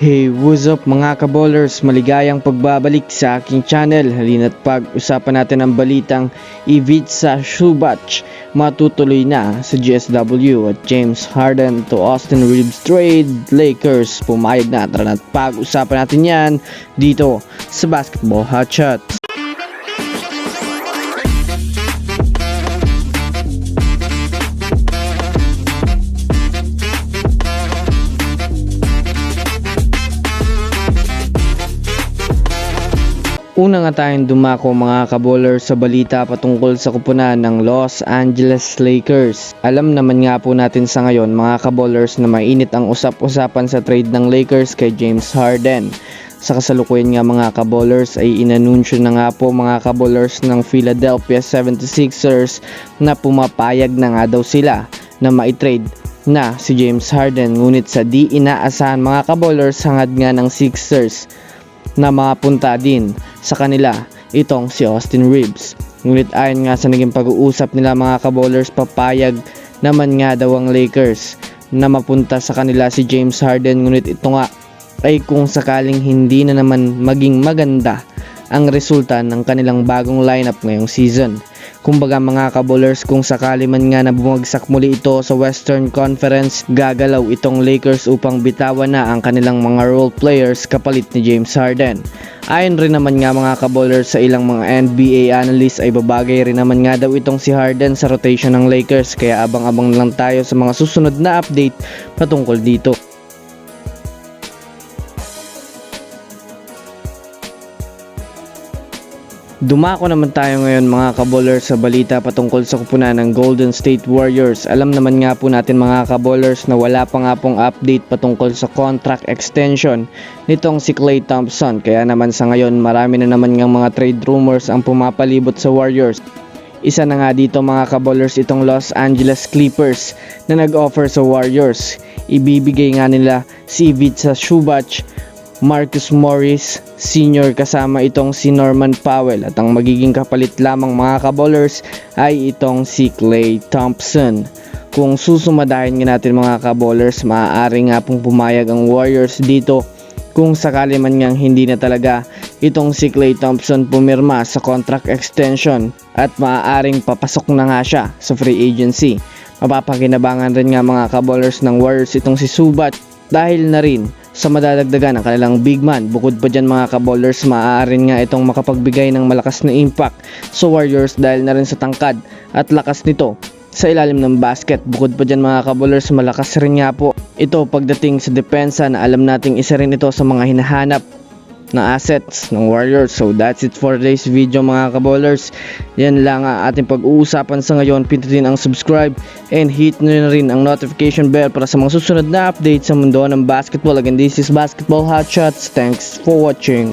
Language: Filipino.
Hey, what's up mga kabowlers? Maligayang pagbabalik sa aking channel. Halina't pag-usapan natin ang balitang Ivica Subach matutuloy na sa GSW at James Harden to Austin Reeves trade. Lakers pumayag na. Tara na't pag-usapan natin yan dito sa Basketball Hot Shots. Una nga tayong dumako mga kabowler sa balita patungkol sa kupunan ng Los Angeles Lakers. Alam naman nga po natin sa ngayon mga kabowlers na mainit ang usap-usapan sa trade ng Lakers kay James Harden. Sa kasalukuyan nga mga kabowlers ay inanunsyo na nga po mga kabowlers ng Philadelphia 76ers na pumapayag na nga daw sila na maitrade na si James Harden ngunit sa di inaasahan mga kabowlers hangad nga ng Sixers na mapunta din sa kanila itong si Austin Reeves. Ngunit ayon nga sa naging pag-uusap nila mga kabowlers papayag naman nga daw ang Lakers na mapunta sa kanila si James Harden ngunit ito nga ay kung sakaling hindi na naman maging maganda ang resulta ng kanilang bagong lineup ngayong season. Kumbaga mga kabowlers kung sakali man nga na bumagsak muli ito sa Western Conference, gagalaw itong Lakers upang bitawan na ang kanilang mga role players kapalit ni James Harden. Ayon rin naman nga mga kabowlers sa ilang mga NBA analysts ay babagay rin naman nga daw itong si Harden sa rotation ng Lakers kaya abang-abang lang tayo sa mga susunod na update patungkol dito. Dumako naman tayo ngayon mga kabowlers sa balita patungkol sa kupunan ng Golden State Warriors. Alam naman nga po natin mga kabowlers na wala pa nga pong update patungkol sa contract extension nitong si Klay Thompson. Kaya naman sa ngayon marami na naman ng mga trade rumors ang pumapalibot sa Warriors. Isa na nga dito mga kabowlers itong Los Angeles Clippers na nag-offer sa Warriors. Ibibigay nga nila si Ivica Subach Marcus Morris Sr. kasama itong si Norman Powell at ang magiging kapalit lamang mga kabowlers ay itong si Clay Thompson. Kung susumadahin nga natin mga kabowlers, maaari nga pong pumayag ang Warriors dito kung sakali man ngang hindi na talaga itong si Clay Thompson pumirma sa contract extension at maaaring papasok na nga siya sa free agency. Mapapakinabangan rin nga mga kabowlers ng Warriors itong si Subat dahil na rin sa madadagdagan ng kanilang big man. Bukod pa dyan mga kabowlers, maaaring nga itong makapagbigay ng malakas na impact sa Warriors dahil na rin sa tangkad at lakas nito sa ilalim ng basket. Bukod pa dyan mga kabowlers, malakas rin nga po ito pagdating sa depensa na alam nating isa rin ito sa mga hinahanap na assets ng Warriors. So that's it for today's video mga kabowlers. Yan lang ang ating pag-uusapan sa ngayon. Pindutin ang subscribe and hit nyo na rin ang notification bell para sa mga susunod na update sa mundo ng basketball. Again, this is Basketball Hot Shots. Thanks for watching.